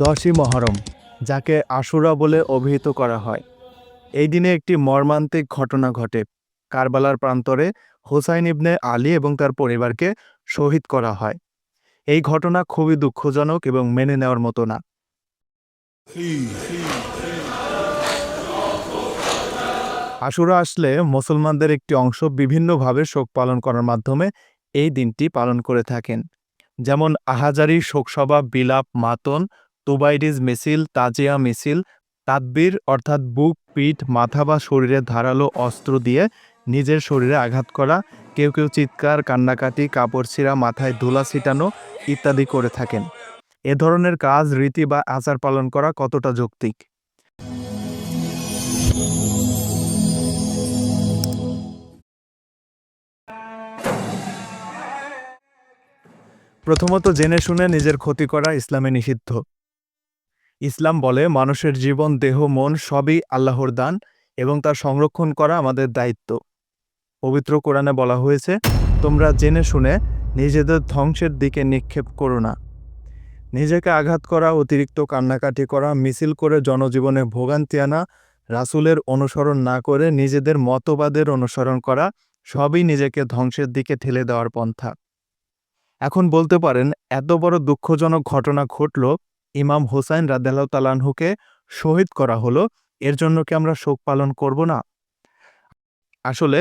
দশই মহরম, যাকে আশুরা বলে অভিহিত করা হয়। এই দিনে একটি মর্মান্তিক ঘটনা ঘটে। কারবালার প্রান্তরে হোসাইন ইবনে আলী এবং তার পরিবারকে শহীদ করা হয়। এই ঘটনা খুবই দুঃখজনক এবং মেনে নেওয়ার মতো না। আশুরা আসলে মুসলমানদের একটি অংশ বিভিন্নভাবে শোক পালন করার মাধ্যমে এই দিনটি পালন করে থাকেন। যেমন আহাজারি শোকসভা, বিলাপ, মাতন তুবাইডিজ মিছিল তাজিয়া মিছিল তাদবির অর্থাৎ বুক, পিঠ, মাথা বা শরীরে ধারালো অস্ত্র দিয়ে নিজের শরীরে আঘাত করা, কেউ কেউ চিৎকার, কান্নাকাটি, কাপড় ছিঁড়া, মাথায় ধুলা ছিটানো ইত্যাদি করে থাকেন। এ ধরনের কাজ, রীতি বা আচার পালন করা কতটা যৌক্তিক? প্রথমত জেনে শুনে নিজের ক্ষতি করা ইসলামে নিষিদ্ধ। ইসলাম বলে মানুষের জীবন, দেহ, মন সবই আল্লাহর দান এবং তার সংরক্ষণ করা আমাদের দায়িত্ব। পবিত্র কোরআনে বলা হয়েছে, তোমরা জেনে শুনে নিজেদের ধ্বংসের দিকে নিক্ষেপ করো না। নিজেকে আঘাত করা, অতিরিক্ত কান্নাকাটি করা, মিছিল করে জনজীবনে ভোগান্তি আনা, রাসূলের অনুসরণ না করে নিজেদের মতবাদের অনুসরণ করা, সবই নিজেকে ধ্বংসের দিকে ঠেলে দেওয়ার পন্থা। এখন বলতে পারেন, এত বড় দুঃখজনক ঘটনা ঘটল ইমাম হোসাইন রাদ্দাল্লাহ তালানহুকে শহীদ করা হলো। এর জন্য কি আমরা শোক পালন করব না? আসলে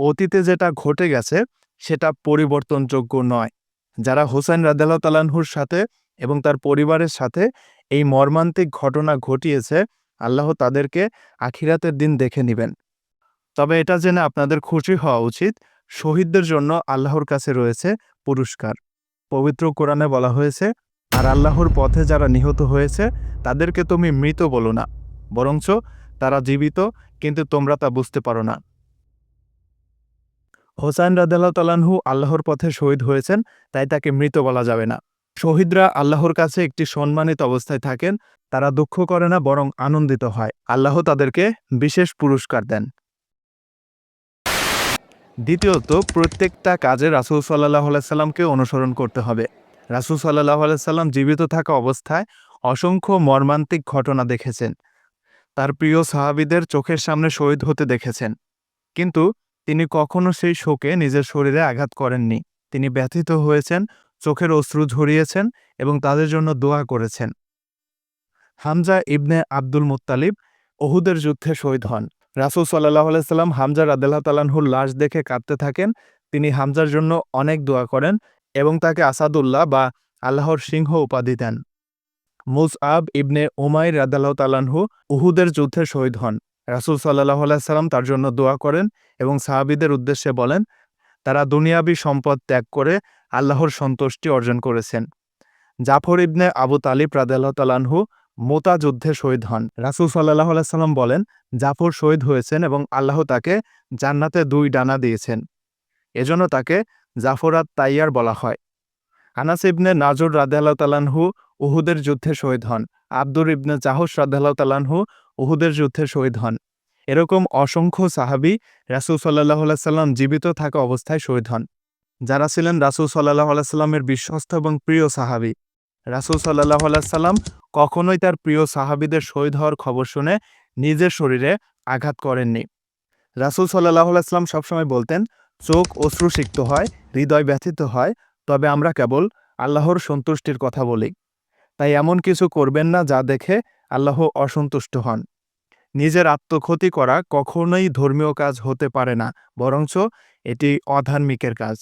অতীতে যেটা ঘটে গেছে, সেটা পরিবর্তনযোগ্য নয়। যারা হোসাইন রাদ্দাল্লাহ তালানহুর সাথে এবং তার পরিবারের সাথে এই মর্মান্তিক ঘটনা ঘটিয়েছে, আল্লাহ তাদেরকে আখিরাতের দিন দেখে নেবেন। তবে এটা জেনে আপনাদের খুশি হওয়া উচিত, শহীদদের জন্য আল্লাহর কাছে রয়েছে পুরস্কার। পবিত্র কোরআনে বলা হয়েছে আর আল্লাহর পথে যারা নিহত হয়েছে, তাদেরকে তুমি মৃত বলো না। বরঞ্চ তারা জীবিত, কিন্তু তোমরা তা বুঝতে পারো না। হোসাইন রাদাল্লাহ তালানহু আল্লাহর পথে শহীদ হয়েছেন, তাই তাকে মৃত বলা যাবে না। শহীদরা আল্লাহর কাছে একটি সম্মানিত অবস্থায় থাকেন, তারা দুঃখ করে না, বরং আনন্দিত হয়। আল্লাহ তাদেরকে বিশেষ পুরস্কার দেন। দ্বিতীয়ত, প্রত্যেকটা কাজে রাসুল সাল্লাহ সাল্লামকে অনুসরণ করতে হবে। রাসুল সাল্লাহ সাল্লাম জীবিত থাকা অবস্থায় অসংখ্য মর্মান্তিক ঘটনা দেখেছেন। তার প্রিয় সাহাবিদের চোখের সামনে শহীদ হতে দেখেছেন। কিন্তু তিনি কখনো সেই শোকে নিজের শরীরে আঘাত করেননি। তিনি ব্যথিত হয়েছেন, চোখের অশ্রু ঝরিয়েছেন এবং তাদের জন্য দোয়া করেছেন। হামজা ইবনে আব্দুল মুত্তালিব ওহুদের যুদ্ধে শহীদ হন। রাসুল সাল্লাহ আলাইসাল্লাম হামজা রাদেল্লাহ তালানহুর লাশ দেখে কাঁদতে থাকেন। তিনি হামজার জন্য অনেক দোয়া করেন। এবং তাকে আসাদুল্লাহ বা আল্লাহর সিংহ উপাধি দেন। মুস আব ইবনে উমাইর রাদাল্লাহ তালানহু উহুদের যুদ্ধে শহীদ হন। রাসুল সাল্লাহ আলাইসাল্লাম তার জন্য দোয়া করেন এবং সাহাবিদের উদ্দেশ্যে বলেন, তারা দুনিয়াবি সম্পদ ত্যাগ করে আল্লাহর সন্তুষ্টি অর্জন করেছেন। জাফর ইবনে আবু তালিব রাদাল্লাহ তালানহু মোতা যুদ্ধে শহীদ হন। রাসুল সাল্লাহ আলাইসাল্লাম বলেন, জাফর শহীদ হয়েছেন এবং আল্লাহ তাকে জান্নাতে দুই ডানা দিয়েছেন। এজন্য তাকে জাফরাত তাইয়ার বলা হয়। আনাস ইবনে নাজর রাদেহাল্লাহ তালানহু উহুদের যুদ্ধে শহীদ হন। আব্দুর ইবনে জাহুস রাদেহাল্লাহ তালানহু উহুদের যুদ্ধে শহীদ হন। এরকম অসংখ্য সাহাবি রাসুল সাল্লাহ সাল্লাম জীবিত থাকা অবস্থায় শহীদ হন। যারা ছিলেন রাসুল সাল্লাহ সাল্লামের বিশ্বস্ত এবং প্রিয় সাহাবি। রাসুল সাল্লাহ সাল্লাম কখনোই তার প্রিয় সাহাবিদের শহীদ হওয়ার খবর শুনে নিজের শরীরে আঘাত করেননি। রাসুল সাল্লাহ সাল্লাম সবসময় বলতেন চোখ অশ্রুসিক্ত হয়, হৃদয় ব্যথিত হয়, তবে আমরা কেবল আল্লাহর সন্তুষ্টির কথা বলি। তাই এমন কিছু করবেন না যা দেখে আল্লাহ অসন্তুষ্ট হন। নিজের আত্মক্ষতি করা কখনোই ধর্মীয় কাজ হতে পারে না, বরঞ্চ এটি অধার্মিকের কাজ।